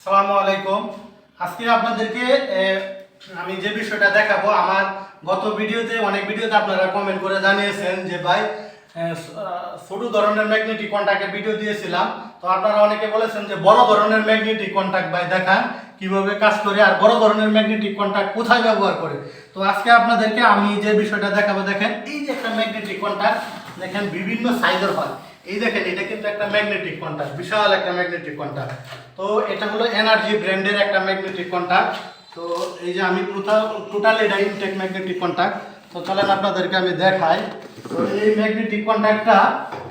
আসসালামু আলাইকুম। আজকে আপনাদেরকে আমি যে বিষয়টা দেখাবো, আমার গত ভিডিওতে, অনেক ভিডিওতে আপনারা কমেন্ট করে জানিয়েছেন যে, ভাই ছোট ধরনের ম্যাগনেটিক কন্ট্যাক্টের ভিডিও দিয়েছিলাম। তো আপনারা অনেকে বলেছেন যে, বড় ধরনের ম্যাগনেটিক কন্ট্যাক্ট ভাই, দেখান, কীভাবে কাজ করে, আর বড় ধরনের ম্যাগনেটিক কন্ট্যাক্ট কোথায় ব্যবহার করে। তো আজকে আপনাদেরকে আমি যে বিষয়টা দেখাবো, দেখেন, এই যে একটা ম্যাগনেটিক কন্ট্যাক্ট দেখেন, বিভিন্ন সাইজের হয়। এই দেখেন, এটা কিন্তু একটা ম্যাগনেটিক কন্ট্যাক্ট বিশাল একটা ম্যাগনেটিক কন্ট্যাক্ট তো এটা হলো এনার্জি ব্র্যান্ডের একটা ম্যাগনেটিক কন্ট্যাক্ট তো এই যে আমি টোটাল এটা ইনটেক ম্যাগনেটিক কন্ট্যাক্ট তো চলেন আপনাদেরকে আমি দেখাই। তো এই ম্যাগনেটিক কন্ট্যাক্টটা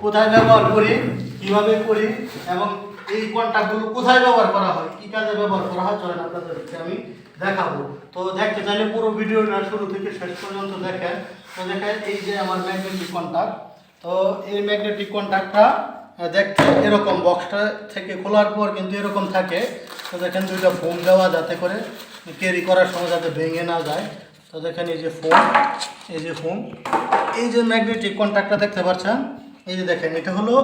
কোথায় ব্যবহার করি, কীভাবে করি, এবং এই কন্ট্যাক্টগুলো কোথায় ব্যবহার করা হয়, কী কাজে ব্যবহার করা হয়, চলেন আপনাদেরকে আমি দেখাবো। তো দেখতে চাইলে পুরো ভিডিওটা শুরু থেকে শেষ পর্যন্ত দেখেন। তো দেখেন, এই যে আমার ম্যাগনেটিক কন্ট্যাক্ট তো এই ম্যাগনেটিক কন্ট্যাক্টটা দেখতে এরকম বক্সটা থেকে খোলার পর কিন্তু এরকম থাকে। তো দেখেন দুইটা ফোম দেওয়া যাতে করে ক্যারি করার সময় যাতে ভেঙে না যায়। তো দেখেন এই যে ফোম এই যে ফোম এই যে ম্যাগনেটিক কন্ট্যাক্টটা দেখতে পাচ্ছেন? এই যে দেখেন, এটা হলো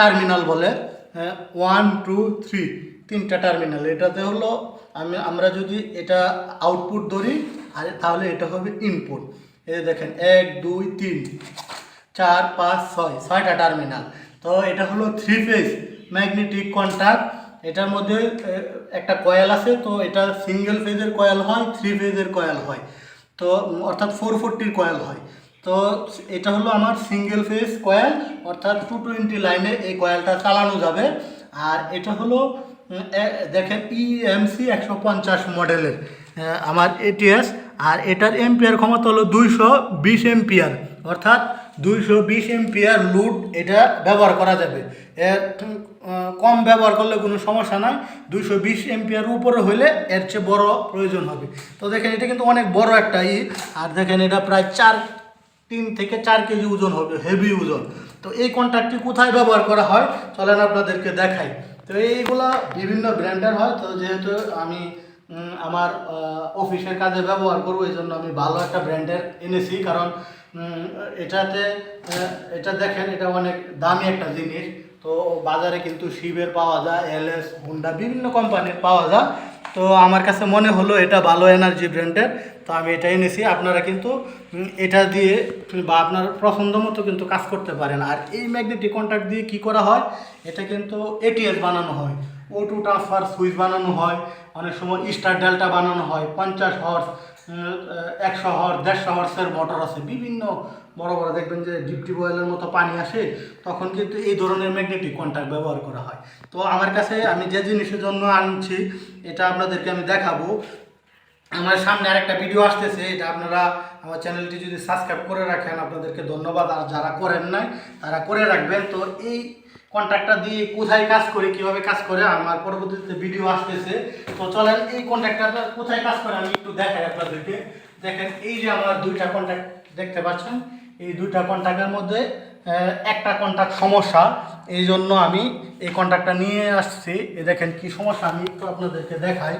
টার্মিনাল বলে। ওয়ান টু থ্রি তিনটা টার্মিনাল এটাতে হলো, আমি, আমরা যদি এটা আউটপুট ধরি, আর তাহলে এটা হবে ইনপুট এই দেখেন, এক, দুই, তিন। চার, পাঁচ, ছয়, ছয়টা টার্মিনাল তো এটা হলো থ্রি ফেজ ম্যাগনেটিক কন্ট্যাক্ট এটার মধ্যে একটা কয়েল আছে, তো এটা সিঙ্গেল ফেজের কয়েল হয় থ্রি ফেজের কয়েল হয়। তো, অর্থাৎ ফোর ফোরটির কয়েল হয়। তো, এটা হলো আমার সিঙ্গেল ফেজ কয়েল অর্থাৎ টু টোয়েন্টি লাইনে এই কয়েলটা চালানো যাবে। আর এটা হলো দেখেন E ইএমসি একশো পঞ্চাশ মডেলের আমার এটিএস আর এটার এম্পিয়ার ক্ষমতা হলো দুইশো বিশ এম্পিয়ার অর্থাৎ দুইশো বিশ এম্পিয়ার লুড এটা ব্যবহার করা যাবে। এর কম ব্যবহার করলে কোনো সমস্যা নাই। দুইশো বিশ এম্পিয়ার উপরে হলে এর চেয়ে বড় প্রয়োজন হবে। তো দেখেন, এটা কিন্তু অনেক বড় একটা ই। আর দেখেন, এটা প্রায় চার, তিন থেকে চার কেজি ওজন হবে হেভি ওজন। তো এই কন্ট্রাক্টটি কোথায় ব্যবহার করা হয়? চলেন আপনাদেরকে দেখাই। তো এইগুলো বিভিন্ন ব্র্যান্ডের হয়। তো যেহেতু আমি আমার অফিসের কাজে ব্যবহার করব, এই জন্য আমি ভালো একটা ব্র্যান্ডের এনেছি। কারণ এটাতে এটা দেখেন, এটা অনেক দামি একটা জিনিস। তো বাজারে কিন্তু শিবের পাওয়া যায়, এলএস, হুন্ডা, বিভিন্ন কোম্পানির পাওয়া যায়। তো আমার কাছে মনে হলো এটা ভালো এনার্জি ব্র্যান্ডের। তো আমি এটা এনেছি আপনারা কিন্তু এটা দিয়ে বা আপনার পছন্দ মতো কিন্তু কাজ করতে পারেন। আর এই ম্যাগনেটিক কন্ট্যাক্ট দিয়ে কি করা হয়, এটা কিন্তু এটিএস বানানো হয়। ও টু ট্রান্সফার সুইচ বানানো হয়। অনেক সময় স্টার ডেল্টা বানানো হয়। পঞ্চাশ হর্স একশো হর্স দেড়শো হর্সের মোটর আছে। বিভিন্ন বড় বড় দেখবেন যে ডিপ টিউব অয়েলের মতো পানি আসে, তখন কিন্তু এই ধরনের ম্যাগনেটিক কন্ট্যাক্ট ব্যবহার করা হয়। তো আমার কাছে আমি যে জিনিসের জন্য আনছি, এটা আপনাদেরকে আমি দেখাবো। আমার সামনে আরেকটা ভিডিও আসতেছে, এটা আপনারা আমার চ্যানেলটি যদি সাবস্ক্রাইব করে রাখেন, আপনাদেরকে ধন্যবাদ। আর যারা করেন নাই, তারা করে রাখবেন। তো এই কন্ট্রাক্টটা দিয়ে কোথায় কাজ করে, কীভাবে কাজ করে, আমার পরবর্তীতে ভিডিও আসতেছে। তো চলেন এই কন্ট্রাক্টটা কোথায় কাজ করে আমি একটু দেখাই আপনাদেরকে। দেখেন, এই যে আমার দুইটা কন্ট্রাক্ট দেখতে পাচ্ছেন। এই দুইটা কন্ট্রাক্টের মধ্যে একটা কন্ট্রাক্ট সমস্যা। এই জন্য আমি এই কন্ট্রাক্টটা নিয়ে আসছি। এ দেখেন কি সমস্যা, আমি একটু আপনাদেরকে দেখাই।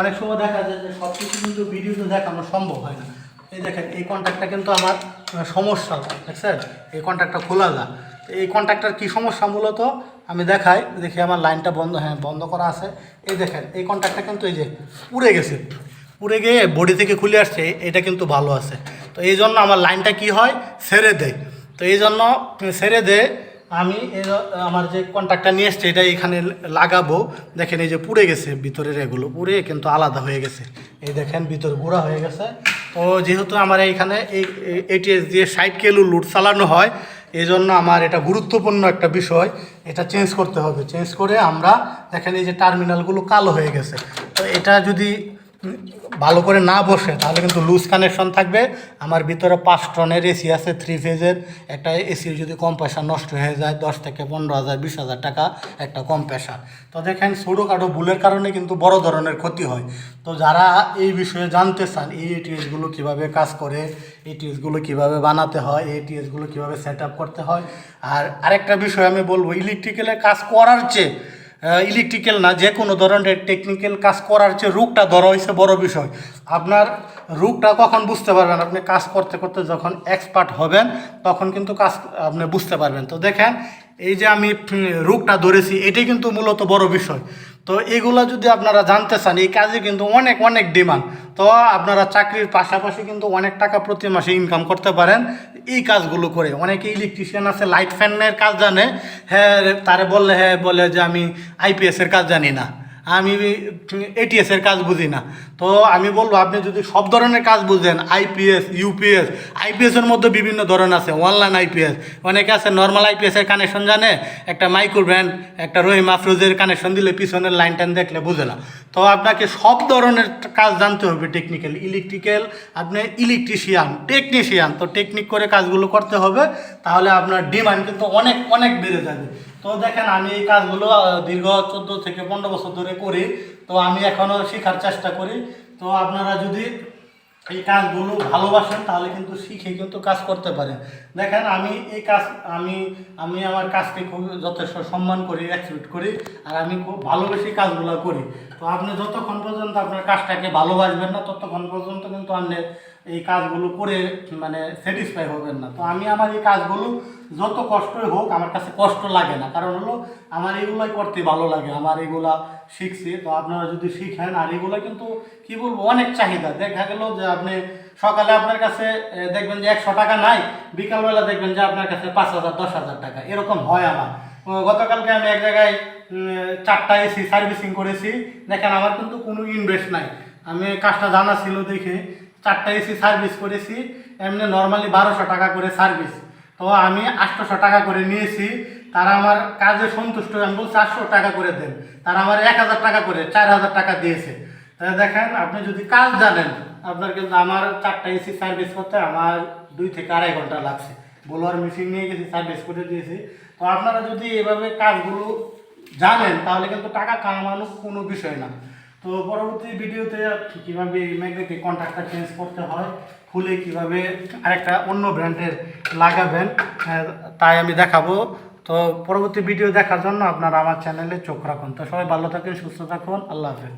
অনেক সময় দেখা যায় যে সব কিছু কিন্তু ভিডিওতে দেখানো সম্ভব হয় না। এই দেখেন, এই কন্ট্রাক্টটা কিন্তু আমার সমস্যা, দেখছেন? এই কন্ট্রাক্টটা খোলা যায় এই কন্ট্রাক্টটার কি সমস্যা মূলত? আমি দেখাই, দেখি আমার লাইনটা বন্ধ হ্যাঁ বন্ধ করা আছে। এই দেখেন, এই কন্ট্রাক্টটা কিন্তু এই যে উড়ে গেছে। উড়ে গিয়ে বডি থেকে খুলে আসছে, এটা কিন্তু ভালো আছে। তো এই জন্য আমার লাইনটা কি হয়? ছেড়ে দেয়। তো এই জন্য ছেড়ে দে, আমি এই আমার যে কন্ট্রাক্টটা নিয়ে এসছে, এটা এখানে লাগাবো। দেখেন এই যে পুড়ে গেছে, ভিতরের এগুলো পুড়ে কিন্তু আলাদা হয়ে গেছে। এই দেখেন, ভিতর গুঁড়া হয়ে গেছে। তো যেহেতু আমার এইখানে এই এটিএস দিয়ে ষাট কিলো লুট চালানো হয় এই জন্য আমার এটা গুরুত্বপূর্ণ একটা বিষয়, এটা চেঞ্জ করতে হবে। চেঞ্জ করে আমরা দেখেন এই যে টার্মিনালগুলো কালো হয়ে গেছে। তো এটা যদি ভালো করে না বসে, তাহলে কিন্তু লুজ কানেকশন থাকবে। আমার ভিতরে পাঁচ টনের এসি আছে থ্রি ফেজের একটা এসি যদি কম্প্রেসার নষ্ট হয়ে যায়, দশ থেকে পনেরো হাজার, বিশ হাজার টাকা একটা কম্প্রেসার তো দেখেন, ছোটোখাটো ভুলের কারণে কিন্তু বড় ধরনের ক্ষতি হয়। তো যারা এই বিষয়ে জানতে চান, এই এটিএসগুলো কীভাবে কাজ করে এটিএসগুলো কীভাবে বানাতে হয় এটিএসগুলো কীভাবে সেট আপ করতে হয়, আর আরেকটা বিষয় আমি বলব ইলেকট্রিক্যালের কাজ করার চেয়ে ইলেকট্রিক্যাল না, যে কোনো ধরনের টেকনিক্যাল কাজ করার চেয়ে রোগটা ধরা হয়েছে বড় বিষয়। আপনার রোগটা কখন বুঝতে পারবেন? আপনি কাজ করতে করতে যখন এক্সপার্ট হবেন, তখন কিন্তু কাজ আপনি বুঝতে পারবেন। তো দেখেন, এই যে আমি রোগটা ধরেছি, এটাই কিন্তু মূলত বড় বিষয়। তো এগুলো যদি আপনারা জানতে চান, এই কাজে কিন্তু অনেক অনেক ডিমান্ড তো আপনারা চাকরির পাশাপাশি কিন্তু অনেক টাকা প্রতি মাসে ইনকাম করতে পারেন এই কাজগুলো করে। অনেকে ইলেকট্রিশিয়ান আছে লাইট ফ্যানের কাজ জানে। হ্যাঁ তারে বললে হ্যাঁ বলে যে আমি আইপিএসের কাজ জানি না। আমি এটিএস এর কাজ বুঝি না। তো আমি বলব, আপনি যদি সব ধরনের কাজ বুঝেন আইপিএস ইউপিএস আইপিএস এর মধ্যে বিভিন্ন ধরনের আছে অনলাইন আইপিএস অনেকে আছে নর্মাল আইপিএস এর কানেকশন জানে, একটা মাইক্রো ব্র্যান্ড একটা রহিম আফরোজের কানেকশন দিলে পিছনের লাইন টাইন দেখলে বুঝে না। তো আপনাকে সব ধরনের কাজ জানতে হবে টেকনিক্যাল ইলেকট্রিক্যাল আপনি ইলেকট্রিশিয়ান টেকনিশিয়ান তো টেকনিক করে কাজগুলো করতে হবে, তাহলে আপনার ডিমান্ড কিন্তু অনেক অনেক বেড়ে যাবে। তো দেখেন, আমি এই কাজগুলো দীর্ঘ চোদ্দ থেকে পনেরো বছর ধরে করি। তো আমি এখনও শেখার চেষ্টা করি। তো আপনারা যদি এই কাজগুলো ভালোবাসেন, তাহলে কিন্তু শিখে কিন্তু কাজ করতে পারেন। দেখেন, আমি এই কাজ, আমি আমি আমার কাজকে খুব যথেষ্ট সম্মান করি অ্যাকসেপ্ট করি, আর আমি খুব ভালোবেসে কাজগুলো করি। তো আপনি যতক্ষণ পর্যন্ত আপনার কাজটাকে ভালোবাসবেন না, ততক্ষণ পর্যন্ত কিন্তু আপনি এই কাজগুলো করে মানে স্যাটিসফাই হবেন না। তো আমি আমার এই কাজগুলো যত কষ্টই হোক আমার কাছে কষ্ট লাগে না। কারণ হলো, আমার এগুলোই করতে ভালো লাগে, আমার এগুলা শিখছি। তো আপনারা যদি শিখেন, আর এগুলো কিন্তু, কি বলব, অনেক চাহিদা। দেখা গেল যে আপনি সকালে আপনার কাছে দেখবেন যে একশো টাকা নাই, বিকালবেলা দেখবেন যে আপনার কাছে পাঁচ হাজার, দশ হাজার টাকা। এরকম হয় আমার। গতকালকে আমি এক জায়গায় চারটা এসি সার্ভিসিং করেছি। দেখেন, আমার কিন্তু কোনো ইনভেস্ট নাই। আমি কাজটা জানা ছিল দেখে। চারটা এসি সার্ভিস করেছি, এমনি নর্মালি বারোশো টাকা করে সার্ভিস তো আমি আটশোশো টাকা করে নিয়েছি, তারা আমার কাজে সন্তুষ্ট, আমি বলছি আটশো টাকা করে দেন। তারা আমার এক হাজার টাকা করে, চার হাজার টাকা দিয়েছে। তাহলে দেখেন, আপনি যদি কাজ জানেন, আপনার কিন্তু আমার চারটা এসি সার্ভিস করতে আমার দুই থেকে আড়াই ঘণ্টা লাগছে। বোলোয়ার মেশিন নিয়ে গেছি সার্ভিস করে দিয়েছি। তো আপনারা যদি এভাবে কাজগুলো জানেন, তাহলে কিন্তু টাকা কামানো কোনো বিষয় না। তো পরবর্তী ভিডিওতে কীভাবে ম্যাগনেটিক কন্ট্রাক্টটা চেঞ্জ করতে হয় খুলে কীভাবে আরেকটা অন্য ব্র্যান্ডের লাগাবেন আহ, তাই আমি দেখাবো। তো পরবর্তী ভিডিও দেখার জন্য আপনারা আমার চ্যানেলে চোখ রাখুন। তো সবাই ভালো থাকেন সুস্থ থাকুন আল্লাহ হাফেজ।